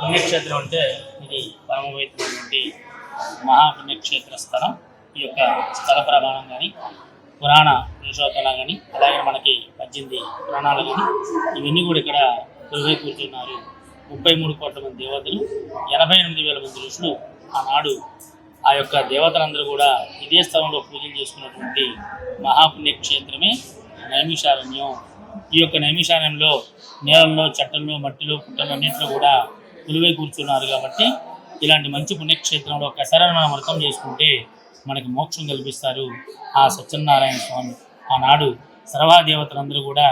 పుణ్యక్షేత్రం అంటే ఇది పరమపవిత్రమైనటువంటి మహాపుణ్యక్షేత్ర స్థలం. ఈ యొక్క స్థల ప్రమాణం కానీ పురాణ పురుషోత్తమ కానీ అలాగే మనకి పద్దెనిమిది పురాణాలు కానీ ఇవన్నీ కూడా ఇక్కడ కొలువై కూర్చున్నారు. ముప్పై మూడు కోట్ల మంది దేవతలు ఎనభై ఎనిమిది వేల మంది ఋషులు ఆనాడు ఆ యొక్క దేవతలందరూ కూడా ఇదే స్థలంలో పూజలు చేసుకున్నటువంటి మహాపుణ్యక్షేత్రమే నైమిషారణ్యం. ఈ యొక్క నైమిషారణ్యంలో నేలల్లో చెట్టల్లో మట్టిలో పుట్టలు అన్నింటిలో కూడా కొలువై కూర్చున్నారు కాబట్టి ఇలాంటి మంచి పుణ్యక్షేత్రంలో ఒకసారి మనం వ్రతం చేసుకుంటే మనకి మోక్షం కల్పిస్తారు. ఆ సత్యనారాయణ స్వామి. ఆనాడు సర్వాదేవతలందరూ కూడా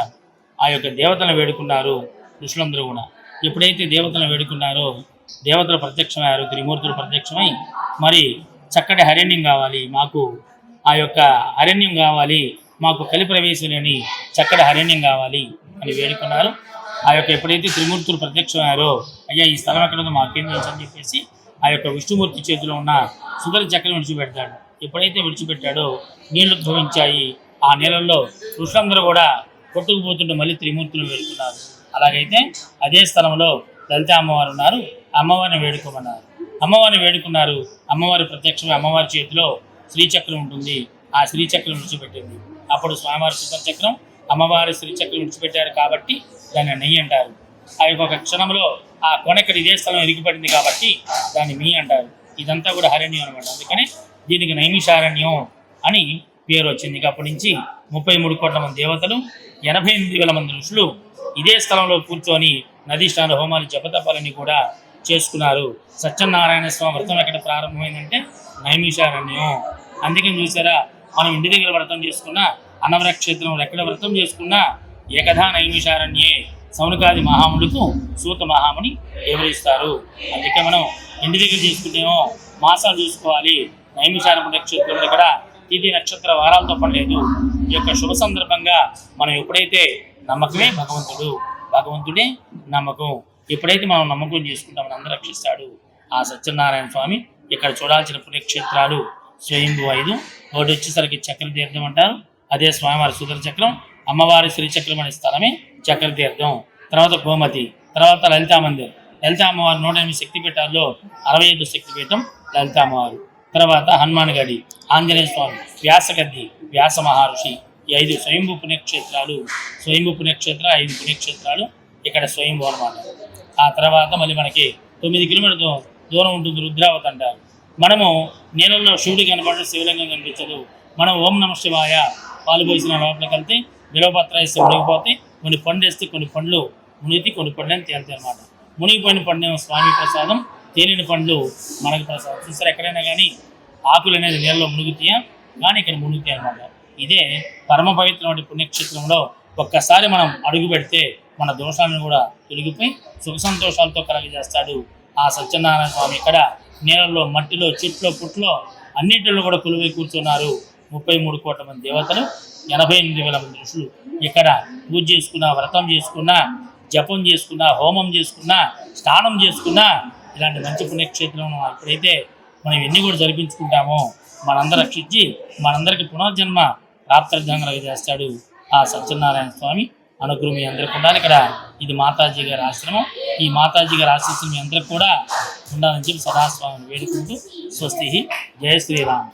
ఆ యొక్క దేవతలను వేడుకున్నారు. ఋషులందరూ కూడా. ఎప్పుడైతే దేవతలను వేడుకున్నారో దేవతలు ప్రత్యక్షమయ్యారు త్రిమూర్తులు ప్రత్యక్షమై మరి చక్కటి హరణ్యం కావాలి మాకు ఆ యొక్క అరణ్యం కావాలి మాకు కలి ప్రవేశం లేని చక్కటి అరణ్యం కావాలి అని వేడుకున్నారు. ఆ యొక్క ఎప్పుడైతే త్రిమూర్తులు ప్రత్యక్షమయ్యారో అయ్యా ఈ స్థలం ఎక్కడ ఉందో మాకేం తెలుసు అని చెప్పేసి ఆ యొక్క విష్ణుమూర్తి చేతిలో ఉన్న సుదర చక్రం విడిచిపెడతాడు. ఎప్పుడైతే విడిచిపెట్టాడో నీళ్ళు ఉద్భవించాయి ఆ నీళ్ళల్లో ఋషులందరూ కూడా కొట్టుకుపోతుంటే మళ్ళీ త్రిమూర్తులు వేడుకున్నారు. అలాగైతే అదే స్థలంలో లలిత అమ్మవారు ఉన్నారు. అమ్మవారిని వేడుకోమన్నారు. అమ్మవారిని వేడుకున్నారు. అమ్మవారి ప్రత్యక్షమే అమ్మవారి చేతిలో శ్రీచక్రం ఉంటుంది. ఆ శ్రీచక్రం విడిచిపెట్టింది. అప్పుడు స్వామివారి సుందర చక్రం అమ్మవారి శ్రీచక్రం విడిచిపెట్టారు కాబట్టి దాన్ని నెయ్యి అంటారు. ఆ యొక్క ఒక క్షణంలో ఆ కొనెక్కడ ఇదే స్థలం ఇరిగిపడింది కాబట్టి దాన్ని మీ అంటారు. ఇదంతా కూడా హరణ్యం అనమాట అందుకని దీనికి నైమిషారణ్యం అని పేరు వచ్చింది. అప్పటి నుంచి ముప్పై మూడు కోట్ల మంది దేవతలు ఎనభై ఎనిమిది వేల మంది ఋషులు ఇదే స్థలంలో కూర్చొని నదీ స్నాన హోమాలు జపతపాలని కూడా చేసుకున్నారు. సత్యనారాయణ స్వామి వ్రతం ఎక్కడ ప్రారంభమైందంటే నైమిషారణ్యం. అందుకని చూసారా మనం ఇంటి దగ్గర వ్రతం చేసుకున్నా అనవరక్షేత్రం ఎక్కడ వ్రతం చేసుకున్నా ఏకధా నైమిషారణ్యే సౌనకాది మహాములకు సూత మహాముని వివరిస్తారు. అందుకే మనం ఇంటి దగ్గర చేసుకుంటేమో మాసాలు చూసుకోవాలి. నైమిషార నక్షత్రం ఇక్కడ తిథి నక్షత్ర వారాలతో పడలేదు. ఈ యొక్క శుభ సందర్భంగా మనం ఎప్పుడైతే నమ్మకమే భగవంతుడు భగవంతుడే నమ్మకం. ఎప్పుడైతే మనం నమ్మకం చేసుకుంటాం అందరూ రక్షిస్తాడు. ఆ సత్యనారాయణ స్వామి ఇక్కడ చూడాల్సిన పుణ్యక్షేత్రాలు స్వయంభూ ఐదు. ఒకటి వచ్చేసరికి చక్రతీర్థం అంటారు. అదే స్వామివారి సుదర చక్రం అమ్మవారి శ్రీచక్రం అనే స్థలమే చక్ర తీర్థం తర్వాత గోమతి తర్వాత లలితా మందిర్. లలితా అమ్మవారి నూట ఎనిమిది శక్తిపీఠాల్లో అరవై ఐదు శక్తిపీఠం లలితా అమ్మవారు. తర్వాత హనుమాన్ గడి ఆంజనేయ స్వామి వ్యాసగద్ది వ్యాస మహర్షి ఈ ఐదు స్వయంభూ పుణ్యక్షేత్రాలు స్వయంభూ పుణ్యక్షేత్ర ఐదు పుణ్యక్షేత్రాలు ఇక్కడ స్వయంభూ అనమాట ఆ తర్వాత మళ్ళీ మనకి తొమ్మిది కిలోమీటర్ దూరం ఉంటుంది రుద్రావతి అంటారు. మనము నీళ్ళల్లో శివుడు కనపడే శివలింగం కనిపించదు. మనం ఓం నమ శివాయ పాలు పోసిన లోపలికి వెళ్తే బిలవపత్ర వేస్తే మునిగిపోతే కొన్ని పండు వేస్తే కొన్ని పండ్లు మునిగి కొన్ని పండ్లని తేలుతాయి అనమాట మునిగిపోయిన పండు స్వామి ప్రసాదం తేలిన పండ్లు మనకు ప్రసాదం. చూసారు ఎక్కడైనా కానీ ఆకులు అనేది నీళ్ళలో మునుగుతాయా? కానీ ఇక్కడ మునుగుతాయి అనమాట ఇదే పరమ పవిత్రమైన పుణ్యక్షేత్రంలో ఒక్కసారి మనం అడుగు పెడితే మన దోషాలను కూడా తొలగిపోయి సుఖ సంతోషాలతో కలగజేస్తాడు ఆ సత్యనారాయణ స్వామి. ఇక్కడ నీళ్ళలో మట్టిలో చెట్లో పుట్లో అన్నింటిలో కూడా కొలువై కూర్చున్నారు ముప్పై మూడు కోట్ల మంది దేవతలు ఎనభై ఎనిమిది వేల మంది ఋషులు ఇక్కడ పూజ చేసుకున్నా వ్రతం చేసుకున్నా జపం చేసుకున్నా హోమం చేసుకున్నా స్నానం చేసుకున్నా ఇలాంటి మంచి పుణ్యక్షేత్రం ఎప్పుడైతే మనం ఎన్ని కూడా జరిపించుకుంటామో. మనందరూ రక్షించి మనందరికి పునర్జన్మ ప్రాప్తార్థంగా చేస్తాడు ఆ సత్యనారాయణ స్వామి అనుగ్రహం మీ అందరికి ఉండాలి. ఇక్కడ ఇది మాతాజీ గారి ఆశ్రమం. ఈ మాతాజీ గారి ఆశీస్సులు మీ అందరికి కూడా ఉండాలని చెప్పి సదాస్వామిని వేడుకుంటూ స్వస్తి జయ శ్రీరామ్.